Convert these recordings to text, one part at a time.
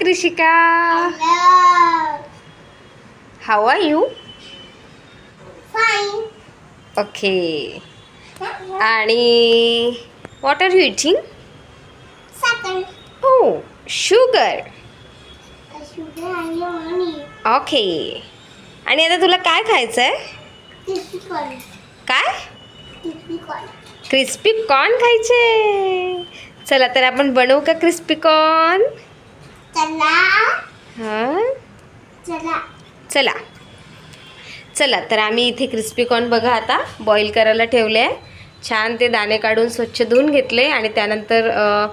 Krishika. How are you Fine. Okay आणि what are you eating Second. हो sugar Sugar and honey. Okay आणि आता तुला काय खायचं आहे Crispy corn. काय? Crispy corn. क्रिस्पी कॉर्न खायचे. चला तर आपण बनवू का क्रिस्पी कॉर्न चला. हां? चला. चला. चला तर आम्ही इथे क्रिस्पी कॉर्न बघा आता बॉईल करायला ठेवले आहे. छान ते दाणे काढून स्वच्छ धुवून घेतले आणि त्यानंतर अ,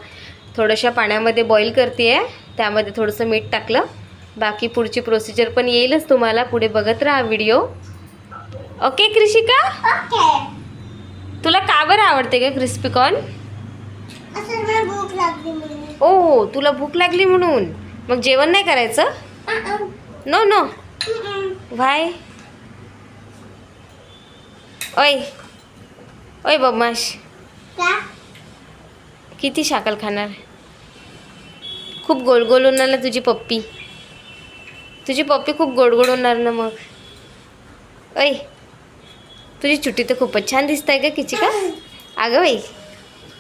थोड्याशा पाण्यामध्ये बॉईल करते आहे त्यामध्ये थोडंसं मीठ टाकलं. बाकी पुढची प्रोसिजर पण येईलच तुम्हाला. पुढे बघत राहा व्हिडिओ ओके कृषिका ओके तुला का बरं आवडते का क्रिस्पी कॉर्न भूक लागली म्हणून. ओ तुला भूक लागली म्हणून? मग जेवण नाही करायचं? No no. व्हाय? ओय. ओय बदमाश. का? किती शाकल खाणार? खूप गोड गोड होणार ना तुझी पप्पी. तुझी पप्पी खूप गोड गोड होणार ना मग. ओय. तुझी चुटी तर खूपच छान दिसत आहे का किची का अगं बाई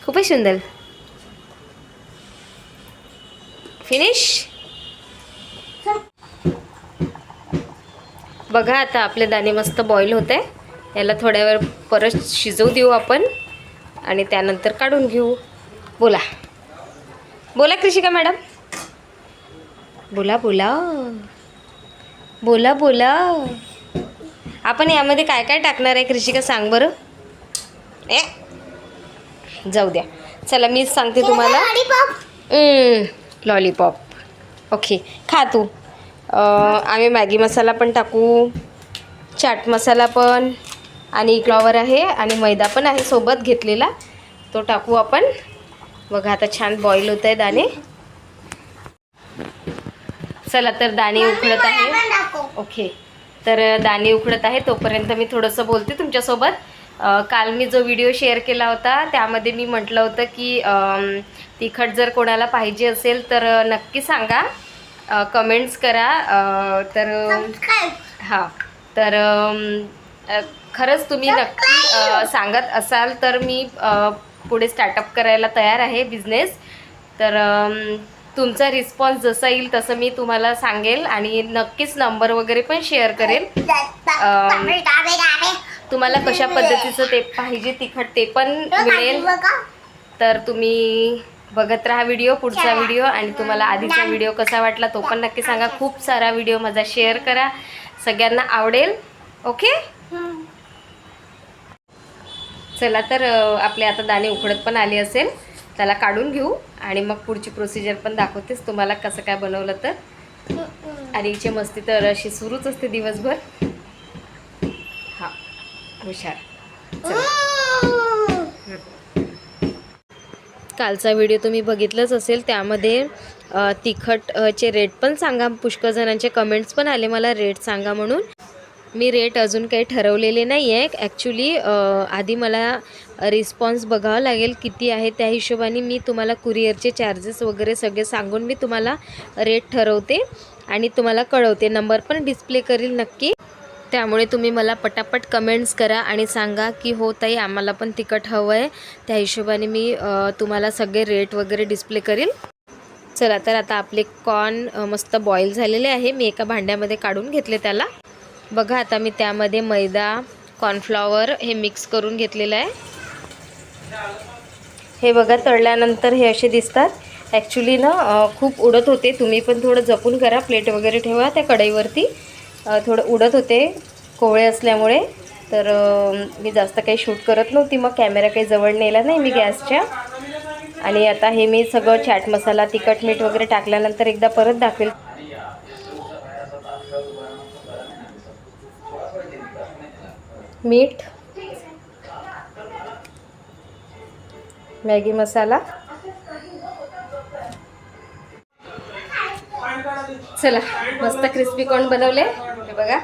खूपच सुंदर. फिनिश बघा आता आपले दाणे मस्त बॉईल होत. आहे याला थोड्या वेळ परत शिजवू देऊ आपण. आणि त्यानंतर काढून घेऊ. बोला. बोला कृषिका मॅडम. बोला बोला. बोला बोला. आपण यामध्ये काय काय टाकणार आहे कृषिका सांग बरं. ए जाऊ द्या. चला मीच सांगते तुम्हाला. लॉलीपॉप ओके खा तू. आम्ही मॅगी मसाला पण टाकू चाट मसाला पण आणि फ्लॉवर आहे आणि मैदा पण आहे सोबत घेतलेला. तो टाकू आपण. बघा आता छान बॉईल होत आहे दाणे. चला तर दाणे उकळत आहे. ओके तर दाणे उकडत आहे. तोपर्यंत मी थोडंसं बोलते तुमच्यासोबत. काल मी जो व्हिडिओ शेअर केला होता त्यामध्ये मी म्हटलं होतं की तिखट जर कोणाला पाहिजे असेल तर नक्की सांगा. कमेंट्स करा. तर हां. तर खरंच तुम्ही नक्की सांगत असाल तर मी पुढे स्टार्टअप करायला तयार आहे बिझनेस तर तुमचा रिस्पॉन्स जसा येईल तसं मी तुम्हाला सांगेल आणि नक्कीच नंबर वगैरे पण शेअर करेल. तुम्हाला कशा पद्धतीचं ते पाहिजे तिखट ते पण मिळेल. तर तुम्ही बघत राहा व्हिडिओ पुढचा व्हिडिओ आणि तुम्हाला आधीचा व्हिडिओ कसा वाटला तो पण नक्की सांगा. खूप सारा व्हिडिओ माझा शेअर करा. सगळ्यांना आवडेल. ओके? चला तर आपले आता दाणे उकडत पण आले असेल. त्याला काढून घेऊ आणि मग पुढची प्रोसिजर पण दाखवतेच. तुम्हाला कसं काय बनवलं तर. आणि हिची मस्ती तर अशी सुरूच असते दिवसभर. हुशार. कालचा व्हिडिओ तुम्ही बघितलंच असेल त्यामध्ये अ, तिखट अ, चे रेट पण सांगा. पुष्कळ जणांचे कमेंट्स पण आले मला रेट सांगा म्हणून. मी रेट अजून काही ठरवलेले नाही आहे ॲक्च्युली आधी मला रिस्पॉन्स बघावं लागेल किती आहे त्या हिशोबाने मी तुम्हाला कुरिअरचे चार्जेस वगैरे सगळे सांगून मी तुम्हाला रेट ठरवते आणि तुम्हाला कळवते. नंबर पण डिस्प्ले करील नक्की. त्यामुळे तुम्ही मला पटापट कमेंट्स करा आणि सांगा की हो ताई आम्हाला पण तिखट हवं आहे त्या हिशोबाने मी तुम्हाला सगळे रेट वगैरे डिस्प्ले करेल चला तर आता आपले कॉर्न मस्त बॉईल झालेले आहे. मी एका भांड्यामध्ये काढून घेतले त्याला. बघा आता मी त्यामध्ये मैदा कॉर्नफ्लॉवर हे मिक्स करून घेतलेलं आहे. हे बघा तळल्यानंतर हे असे दिसतात. ॲक्च्युली ना खूप उडत होते. तुम्ही पण थोडं जपून करा. प्लेट वगैरे ठेवा त्या कढईवरती. थोडं उडत होते कोवळे असल्यामुळे. तर मी जास्त काही शूट करत नव्हती. मग कॅमेरा काही जवळ नेला नाही मी गॅसच्या. आणि आता हे मी सगळं चाट मसाला तिखट मीठ वगैरे टाकल्यानंतर एकदा परत दाखवेल. मीठ. मॅगी मसाला. चला मस्त क्रिस्पी कॉर्न बनवले. हे बघा.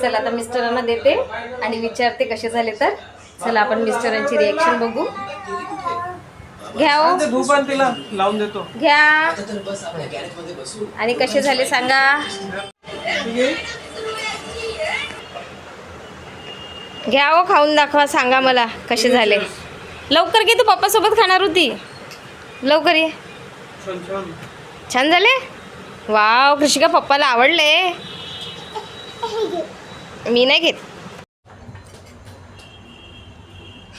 चला आता मिस्टरांना देते आणि विचारते कसे झाले तर. चला आपण मिस्टरांची रिॲक्शन बघू. घ्या हो. लावून देतो. घ्या. आणि कसे झाले सांगा. घ्या हो खाऊन दाखवा सांगा मला कसे झाले. लवकर घे तू पप्पासोबत खाणार होती. लवकर ये. छान छान. छान झाले? वाव कृषिका पप्पाला आवडले. मी नाही घेत.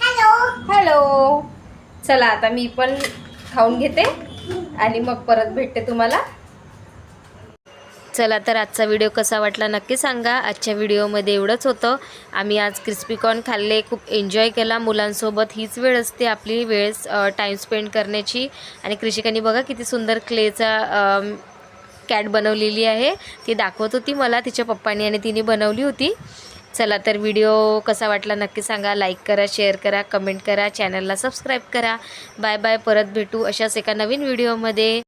हॅलो. हॅलो. चला आता मी पण खाऊन घेते आणि मग परत भेटते तुम्हाला. चला तर आजचा व्हिडिओ कसा वाटला नक्की सांगा. आजच्या व्हिडिओमध्ये एवढंच होतं. आम्ही आज क्रिस्पी कॉर्न खाल्ले खूप एन्जॉय केला. मुलांसोबत हीच वेळ असते आपली वेळ टाईम स्पेंड करण्याची. आणि कृषिकांनी बघा किती सुंदर क्लेचा कॅट बनवलेली आहे. ती दाखवत होती मला तिच्या पप्पानी आणि तिने बनवली होती. चला तर व्हिडिओ कसा वाटला नक्की सांगा. लाईक करा शेअर करा कमेंट करा चॅनलला सबस्क्राईब करा. बाय बाय परत भेटू अशाच एका नवीन व्हिडिओमध्ये